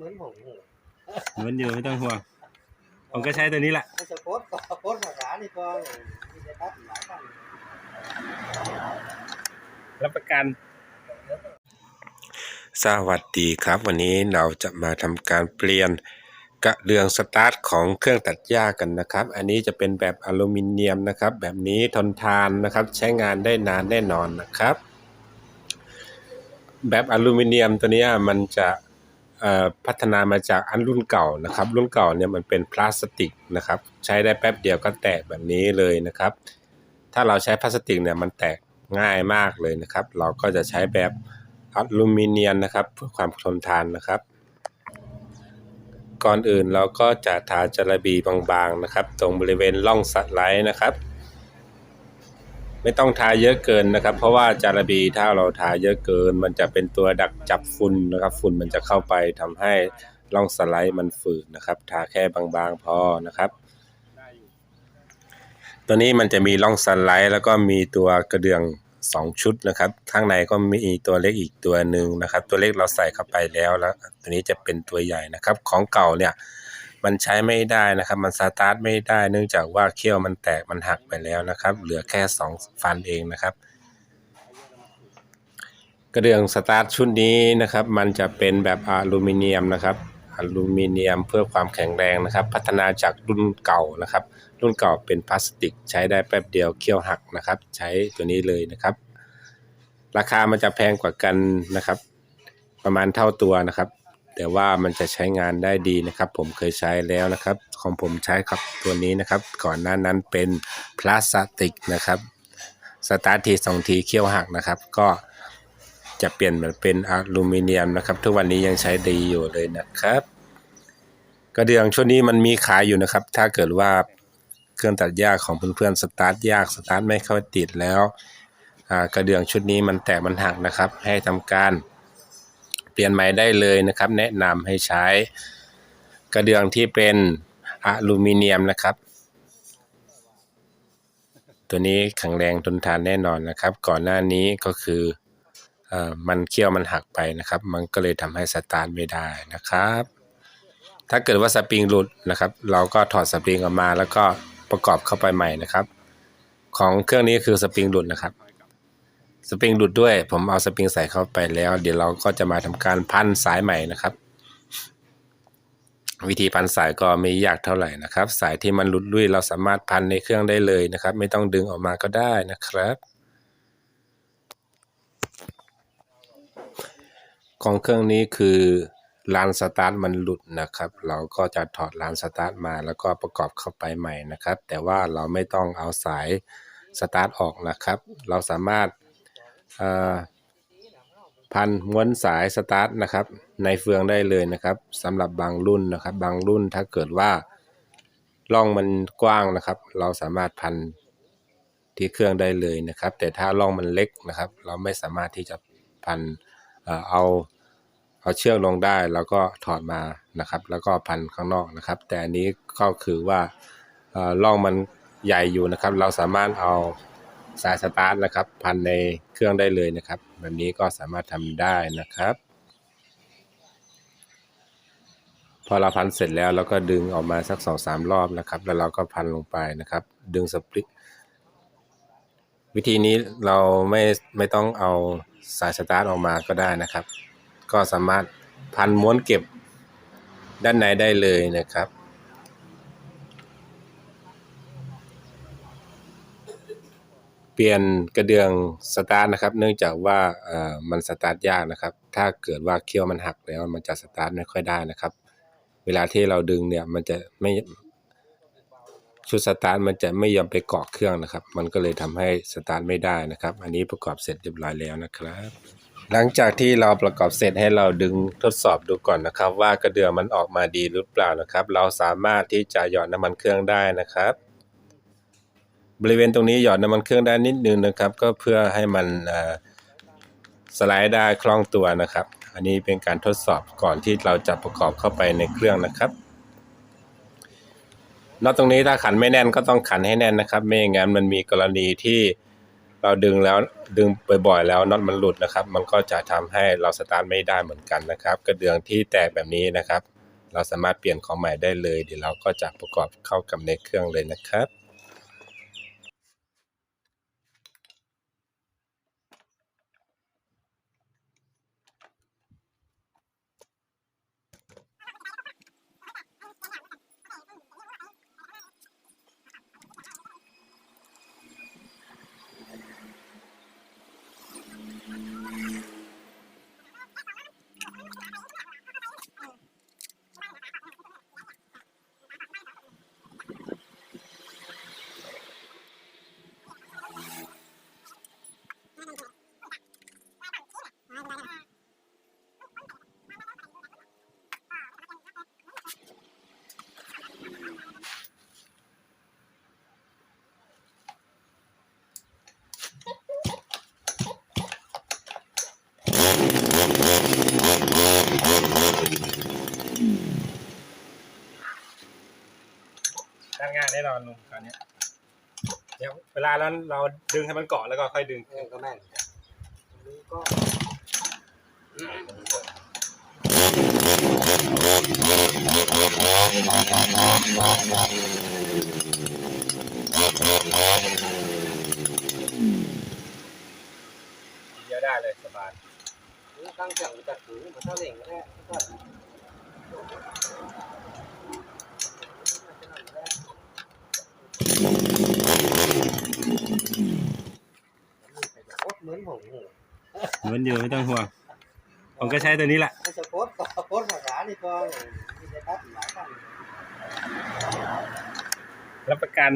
เหมือนผมหูเหมือนอยู่ไม่ต้องห่วง ผมก็ใช้ตัวนี้แหละไอ้สะโพดก็สะโพดภาษานี่ก็ที่จะตัดหลายครั้งรับประกัน สวัสดีครับ วันนี้เราจะมาทำการเปลี่ยนกระเดื่องสตาร์ทของเครื่องตัดหญ้ากันนะครับ อันนี้จะเป็นแบบอลูมิเนียมนะครับ แบบนี้ทนทานนะครับ ใช้งานได้นานแน่นอนนะครับ แบบอลูมิเนียมตัวเนี้ยมันจะเอ่อ พัฒนามาจากอันรุ่นเก่านะครับ รุ่นเก่าเนี่ยมันเป็นพลาสติกนะครับ ใช้ได้แป๊บเดียวก็แตกแบบนี้เลยนะครับ ถ้าเราใช้พลาสติกเนี่ยมันแตกง่ายมากเลยนะครับ เราก็จะใช้แบบอลูมิเนียมนะครับเพื่อความทนทานนะครับ ก่อนอื่นเราก็จะทาจระบีบางๆนะครับ ตรงบริเวณร่องสไลด์นะครับ ไม่ต้องทาเยอะเกินนะครับ เพราะว่าจาระบีถ้าเราทาเยอะเกิน มันจะเป็นตัวดักจับฝุ่นนะครับ ฝุ่นมันจะเข้าไปทำให้ร่องสไลด์มันฝืดนะครับ ทาแค่บางๆพอนะครับ ตัวนี้มันจะมีร่องสไลด์ แล้วก็มีตัวกระเดื่องสองชุดนะครับ ข้างในก็มีตัวเล็กอีกตัวหนึ่งนะครับ ตัวเล็กเราใส่เข้าไปแล้วแล้ว ตัวนี้จะเป็นตัวใหญ่นะครับ ของเก่าเนี่ย มันใช้ไม่ได้นะครับ มันสตาร์ทไม่ได้เนื่องจากว่าเขี้ยวมันแตกมันหักไปแล้วนะครับ เหลือแค่สองฟันเองนะครับ กระเดื่องสตาร์ทชุดนี้นะครับ มันจะเป็นแบบอลูมิเนียมนะครับอลูมิเนียมเพื่อความแข็งแรงนะครับ พัฒนาจากรุ่นเก่านะครับ รุ่นเก่าเป็นพลาสติก ใช้ได้แป๊บเดียวเคี่ยวหักนะครับ ใช้ตัวนี้เลยนะครับ ราคามันจะแพงกว่ากันนะครับ ประมาณเท่าตัวนะครับ แต่ว่ามันจะใช้งานได้ดีนะครับ ผมเคยใช้แล้วนะครับ ของผมใช้ครับตัวนี้นะครับ ก่อนหน้านั้นเป็นพลาสติกนะครับสตาร์ททีสองทีเคี่ยวหักนะครับ ก็จะเปลี่ยนมาเป็นอลูมิเนียมนะครับ ทุกวันนี้ยังใช้ดีอยู่เลยนะครับ กระเดื่องชุดนี้มันมีขายอยู่นะครับ ถ้าเกิดว่าเครื่องตัดหญ้าของเพื่อนๆสตาร์ทยากสตาร์ทไม่เข้าติดแล้วกระเดื่องชุดนี้มันแตกมันหักนะครับ ให้ทำการ เปลี่ยนใหม่ได้เลยนะครับ แนะนำให้ใช้กระเดื่องที่เป็นอลูมิเนียมนะครับ ตัวนี้แข็งแรงทนทานแน่นอนนะครับ ก่อนหน้านี้ก็คือเอ่อมันเคี่ยวมันหักไปนะครับ มันก็เลยทำให้สตาร์ทไม่ได้นะครับ ถ้าเกิดว่าสปริงหลุดนะครับ เราก็ถอดสปริงออกมาแล้วก็ประกอบเข้าไปใหม่นะครับ ของเครื่องนี้คือสปริงหลุดนะครับ สปริงหลุดด้วย ผมเอาสปริงใส่เข้าไปแล้ว เดี๋ยวเราก็จะมาทำการพันสายใหม่นะครับ วิธีพันสายก็ไม่ยากเท่าไหร่นะครับ สายที่มันหลุดลุ่ยเราสามารถพันในเครื่องได้เลยนะครับ ไม่ต้องดึงออกมาก็ได้นะครับ ของเครื่องนี้คือลานสตาร์ทมันหลุดนะครับ เราก็จะถอดลานสตาร์ทมาแล้วก็ประกอบเข้าไปใหม่นะครับ แต่ว่าเราไม่ต้องเอาสายสตาร์ทออกนะครับ เราสามารถ พันม้วนสายสตาร์ทนะครับ ในเฟืองได้เลยนะครับสำหรับบางรุ่นนะครับ บางรุ่นถ้าเกิดว่าร่องมันกว้างนะครับ เราสามารถพันที่เครื่องได้เลยนะครับ แต่ถ้าร่องมันเล็กนะครับ เราไม่สามารถที่จะพันเอเอาเอาเชือกลงได้แล้วก็ถอดมานะครับ แล้วก็พันข้างนอกนะครับ แต่อันนี้ก็คือว่าเอ่อร่องมันใหญ่อยู่นะครับ เราสามารถเอา สายสตาร์ทนะครับ พันในเครื่องได้เลยนะครับ แบบนี้ก็สามารถทำได้นะครับ พอเราพันเสร็จแล้วเราก็ดึงออกมาสักสองสามรอบนะครับ แล้วเราก็พันลงไปนะครับ ดึงสปริงวิธีนี้เราไม่ไม่ต้องเอาสายสตาร์ทออกมาก็ได้นะครับ ก็สามารถพันม้วนเก็บด้านในได้เลยนะครับ ปลี่ยนกระเดื่องสตาร์ทนะครับ เนื่องจากว่าเอ่อมันสตาร์ทยากนะครับ ถ้าเกิดว่าเขี้ยวมันหักแล้วมันจะสตาร์ทไม่ค่อยได้นะครับ เวลาที่เราดึงเนี่ยมันจะไม่ชุดสตาร์ทมันจะไม่ยอมไปเกาะเครื่องนะครับ มันก็เลยทำให้สตาร์ทไม่ได้นะครับ อันนี้ประกอบเสร็จเรียบร้อยแล้วนะครับ หลังจากที่เราประกอบเสร็จให้เราดึงทดสอบดูก่อนนะครับ ว่ากระเดื่องมันออกมาดีหรือเปล่านะครับ เราสามารถที่จะหยอดน้ำมันเครื่องได้นะครับ บริเวณตรงนี้หยอดน้ำมันเครื่องได้นิดนึงนะครับ ก็เพื่อให้มันสไลด์ได้คล่องตัวนะครับ อันนี้เป็นการทดสอบก่อนที่เราจะประกอบเข้าไปในเครื่องนะครับน็อตตรงนี้ถ้าขันไม่แน่นก็ต้องขันให้แน่นนะครับ ไม่อย่างนั้นมันมีกรณีที่เราดึงแล้วดึงบ่อยๆแล้วน็อตมันหลุดนะครับ มันก็จะทำให้เราสตาร์ทไม่ได้เหมือนกันนะครับ กระเดื่องที่แตกแบบนี้นะครับ เราสามารถเปลี่ยนของใหม่ได้เลย เดี๋ยวเราก็จะประกอบเข้ากับในเครื่องเลยนะครับ งานแน่นอนลุงคราวนี้เดี๋ยวเวลานั้นเราดึงให้มันเกาะแล้วก็ค่อยดึงเออก็แม่นอันนี้ก็เยอะได้เลยสบายนี่ตั้งเครื่องจัดถือมันเท่าเหล่งก็ได้ก็ โคตรเหมือนผมโหเหมือนอยู่ไม่ต้องห่วง ผมก็ใช้ตัวนี้แหละไม่ใช่โคตรก็โคตรภาษานี่ก็มีแต่ตัดหลายขั้นรับประกัน